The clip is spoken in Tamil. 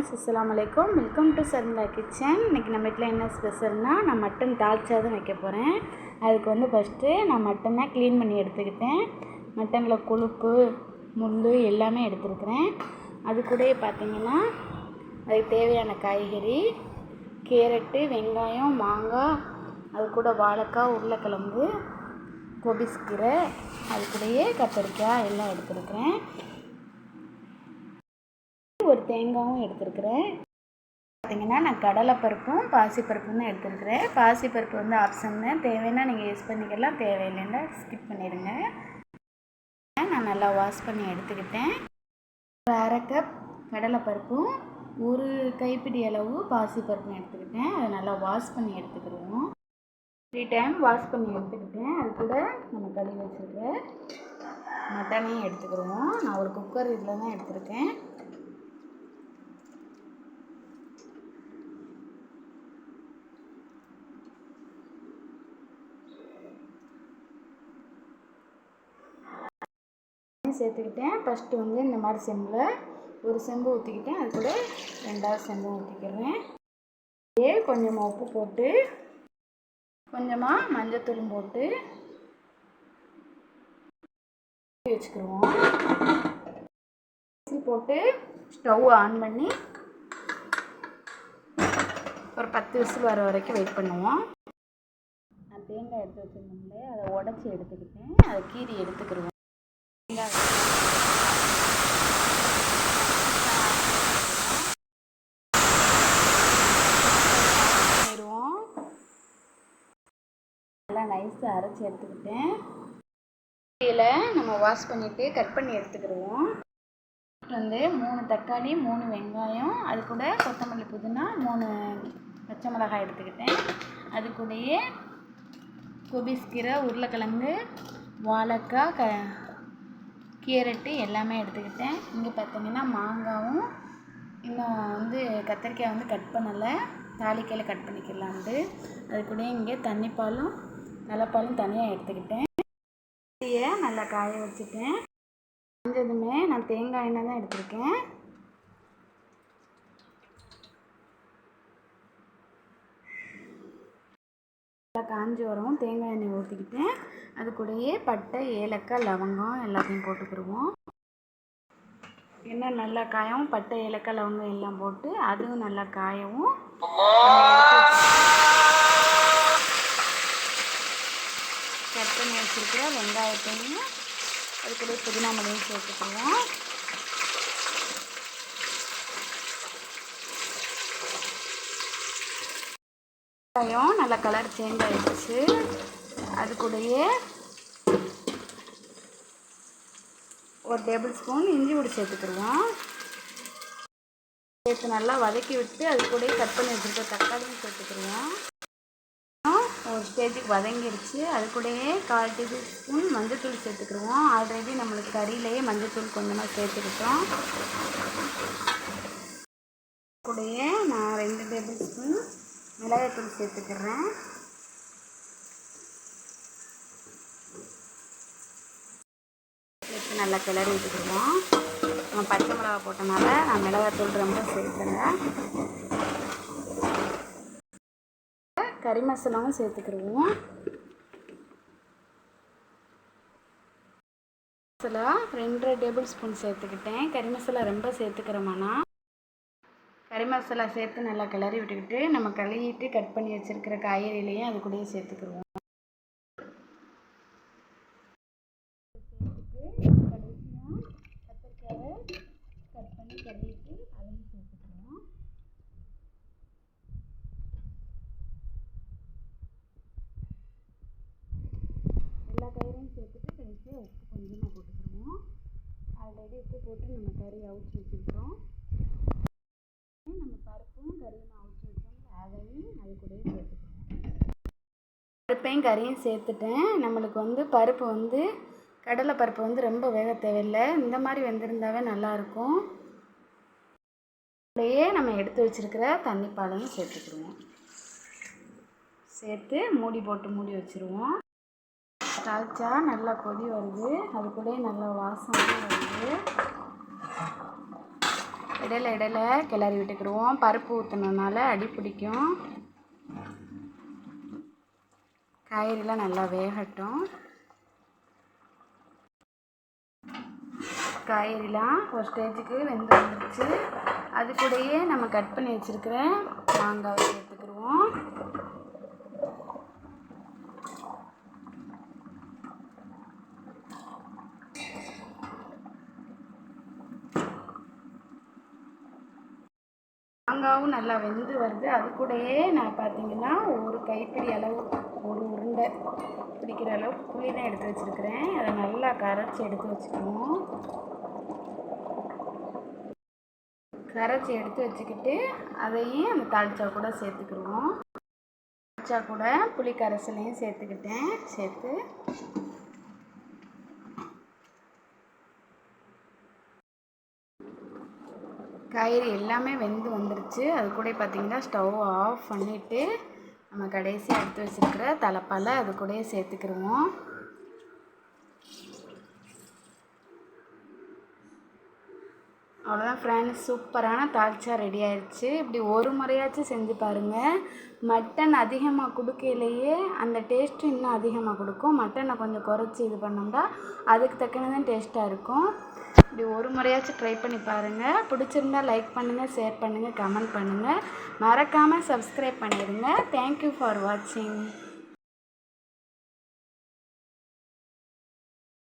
ஃப்ரெண்ட்ஸ் அஸ்லாம் வலைக்கம் வெல்கம் டு சர்மிளா கிச்சன் இன்றைக்கி நம்ம வீட்டில் என்ன ஸ்பெஷல்னால் நான் மட்டன் தால்ச்சா தான் வைக்க போகிறேன் அதுக்கு வந்து ஃபஸ்ட்டு நான் மட்டனை க்ளீன் பண்ணி எடுத்துக்கிட்டேன். மட்டனில் கொழுப்பு முள் எல்லாமே எடுத்துருக்குறேன். அது கூடயே பார்த்திங்கன்னா அதுக்கு தேவையான காய்கறி கேரட்டு வெங்காயம் மாங்காய் அது கூட வாழைக்காய் உருளைக்கிழங்கு கொபிஸ்கீரை அது கூடயே கத்தரிக்காய் எல்லாம் எடுத்துருக்குறேன். தேங்காயும் எடுத்துருக்குறேன். பார்த்தீங்கன்னா நான் கடலைப்பருப்பும் பாசிப்பருப்பும் தான் எடுத்துருக்குறேன். பாசிப்பருப்பு வந்து ஆப்ஷன் தான். தேவைன்னா நீங்கள் யூஸ் பண்ணிக்கலாம். தேவையில்லைன்னா ஸ்கிப் பண்ணிடுங்க. நான் நல்லா வாஷ் பண்ணி எடுத்துக்கிட்டேன். ஒரு அரை கப் கடலைப்பருப்பும் ஒரு கைப்பிடி அளவு பாசிப்பருப்பும் எடுத்துக்கிட்டேன். அதை நல்லா வாஷ் பண்ணி எடுத்துக்கிடுவோம். த்ரீ டைம் வாஷ் பண்ணி எடுத்துக்கிட்டேன். அது கூட நம்ம கழுவி வச்சுருக்க மட்டனையும் எடுத்துக்கிடுவோம். நான் ஒரு குக்கர் இதில் தான் எடுத்திருக்கேன். சேர்த்துக்கிட்டேன். ஃபஸ்ட்டு வந்து இந்த மாதிரி செம்பில் ஒரு செம்பு ஊற்றிக்கிட்டேன் அது கூட ரெண்டாவது செம்பு ஊற்றிக்கிறேன் அப்படியே கொஞ்சமாக உப்பு போட்டு கொஞ்சமாக மஞ்சத்தூளும் போட்டு வச்சுக்கிடுவோம் போட்டு ஸ்டவ் ஆன் பண்ணி ஒரு பத்து விசில் வர வரைக்கும் வெயிட் பண்ணுவோம். நான் தேங்காய் எடுத்து வச்சுருந்தோம்ல அதை உடச்சி எடுத்துக்கிட்டேன். அதை கீரி எடுத்துக்கிடுவோம் தேங்காய் பண்ணிடுவோம் நல்லா நைஸாக அரைச்சி எடுத்துக்கிட்டேன். இதில் நம்ம வாஷ் பண்ணிவிட்டு கட் பண்ணி எடுத்துக்கிடுவோம். வந்து மூணு தக்காளி மூணு வெங்காயம் அது கூட கொத்தமல்லி புதினா மூணு பச்சை மிளகாய் எடுத்துக்கிட்டேன். அது கூடயே கொபிஸ்கீரை உருளைக்கிழங்கு வாழைக்காய் க கேரட்டு எல்லாமே எடுத்துக்கிட்டேன். இங்கே பார்த்தீங்கன்னா மாங்காவும் இன்னும் வந்து கத்திரிக்காய் வந்து கட் பண்ணலை. தாளிக்கையில் கட் பண்ணிக்கலான்ட்டு அது கூட இங்கே தண்ணிப்பாலும் தலைப்பாலும் தனியாக எடுத்துக்கிட்டேன். இதையே நல்லா காய வச்சுட்டேன். காஞ்சதுமே நான் தேங்காய் எண்ணெய் தான் எடுத்திருக்கேன். நல்லா காஞ்சி வரவும் தேங்காய் எண்ணெய் ஊற்றிக்கிட்டேன் அது கூடயே பட்டை ஏலக்காய் லவங்கம் எல்லாத்தையும் போட்டுக்கிடுவோம் எண்ணெய் நல்லா காயவும் பட்டை ஏலக்காய் லவங்கம் எல்லாம் போட்டு அதுவும் நல்லா காயவும் கட் பண்ணி வச்சுருக்கிற வெங்காயத்தையும் அது கூட புதினா மல்லியும் சேர்த்துக்கலாம் வெங்காயம் நல்லா கலர் சேஞ்ச் ஆகிடுச்சு அது கூடயே ஒரு டேபிள் ஸ்பூன் இஞ்சி பொடி சேர்த்துக்கிடுவோம் சேர்த்து நல்லா வதக்கி விட்டு அது கூடயே கட் பண்ணி வச்சுருக்க தக்காளியும் சேர்த்துக்கிடுவோம் ஒரு ஸ்டேஜுக்கு வதங்கிடுச்சு அது கூடயே கால் டேபிள் ஸ்பூன் மஞ்சத்தூள் சேர்த்துக்கிடுவோம். ஆல்ரெடி நம்மளுக்கு கறியிலேயே மஞ்சத்தூள் கொஞ்சமாக சேர்த்துக்கிட்டோம். கூடயே நான் ரெண்டு டேபிள் ஸ்பூன் மிளகாய்த்தூள் சேர்த்துக்கிறேன். சேர்த்து நல்லா கிளறி விட்டுக்கிடுவோம். நம்ம பச்சை மிளகா போட்டனால நான் மிளகாத்தூள் ரொம்ப சேர்த்துறேங்க கறி மசாலாவும் சேர்த்துக்கிடுவோம். மசாலா ரெண்டரை டேபிள் ஸ்பூன் சேர்த்துக்கிட்டேன். கறி மசாலா ரொம்ப சேர்த்துக்கிறோமாண்ணா கறி மசாலா சேர்த்து நல்லா கிளறி விட்டுக்கிட்டு நம்ம கழுவிட்டு கட் பண்ணி வச்சுருக்கிற காய்கறிலையும் அது கூடயே சேர்த்துக்கிடுவோம். கட் பண்ணி கழுவி சேர்த்துட்டு கடைசியாக உப்பு கொஞ்சமாக போட்டுக்கிடுவோம். ஆல்ரெடி உப்பு போட்டு நம்ம கறி அவிச்சு வச்சுருக்கிறோம். நம்ம பருப்பும் கறியும் அவிச்சு வச்சோம் அதையும் அது கூடயே சேர்த்துக்கிறோம் பருப்பையும் கறியும் சேர்த்துட்டேன். நம்மளுக்கு வந்து பருப்பு வந்து கடலை பருப்பு வந்து ரொம்ப வேக தேவையில்லை. இந்த மாதிரி வெந்திருந்தாவே நல்லாயிருக்கும். அப்படியே நம்ம எடுத்து வச்சுருக்கிற தண்ணி பாலையும் சேர்த்துக்கிடுவோம். சேர்த்து மூடி போட்டு மூடி வச்சுருவோம். தாளித்தா நல்லா கொதி வருது. அது கூடயே நல்லா வாசமாக வருது. இடையில இடையில கிளறி விட்டுக்கிடுவோம். பருப்பு ஊற்றுனதுனால அடி பிடிக்கும். காய்கறிலாம் நல்லா வேகட்டும். காய்கறிலாம் ஒரு ஸ்டேஜுக்கு வெந்து வந்துருச்சு. அது கூடயே நம்ம கட் பண்ணி வச்சுருக்கிற மாங்காவை சேர்த்துக்கிடுவோம். மாங்காவும் நல்லா வெந்து வருது. அது கூடயே நான் பார்த்தீங்கன்னா ஒரு கைப்பிடி அளவு ஒரு உருண்டை பிடிக்கிற அளவுக்கு புளி தான் எடுத்து வச்சுருக்கிறேன். அதை நல்லா கரைச்சி எடுத்து வச்சுக்கணும். கரைச்சி எடுத்து வச்சுக்கிட்டு அதையும் அந்த தாளிச்சா கூட சேர்த்துக்கிடுவோம். தாளிச்சா கூட புளி கரைசலையும் சேர்த்துக்கிட்டேன். சேர்த்து காய்கறி எல்லாமே வெந்து வந்துருச்சு. அது கூட பார்த்திங்கன்னா ஸ்டவ் ஆஃப் பண்ணிவிட்டு நம்ம கடைசியாக எடுத்து வச்சுருக்கிற தலைப்பால் அது கூடயே சேர்த்துக்கிடுவோம் அவ்வளோதான் ஃப்ரெண்ட்ஸ் சூப்பரான தால்ச்சா ரெடி ஆயிடுச்சு இப்படி ஒரு முறையாச்சும் செஞ்சு பாருங்கள் மட்டன் அதிகமாக கொடுக்கையிலேயே அந்த டேஸ்ட்டு இன்னும் அதிகமாக கொடுக்கும். மட்டனை கொஞ்சம் குறைச்சி இது பண்ணோம்னா அதுக்கு தக்கனதான் டேஸ்ட்டாக இருக்கும். இப்படி ஒரு முறையாச்சும் ட்ரை பண்ணி பாருங்கள் பிடிச்சிருந்தா லைக் பண்ணுங்கள் ஷேர் பண்ணுங்கள் கமெண்ட் பண்ணுங்கள் மறக்காமல் சப்ஸ்கிரைப் பண்ணிடுங்க. தேங்க்யூ ஃபார் வாட்சிங்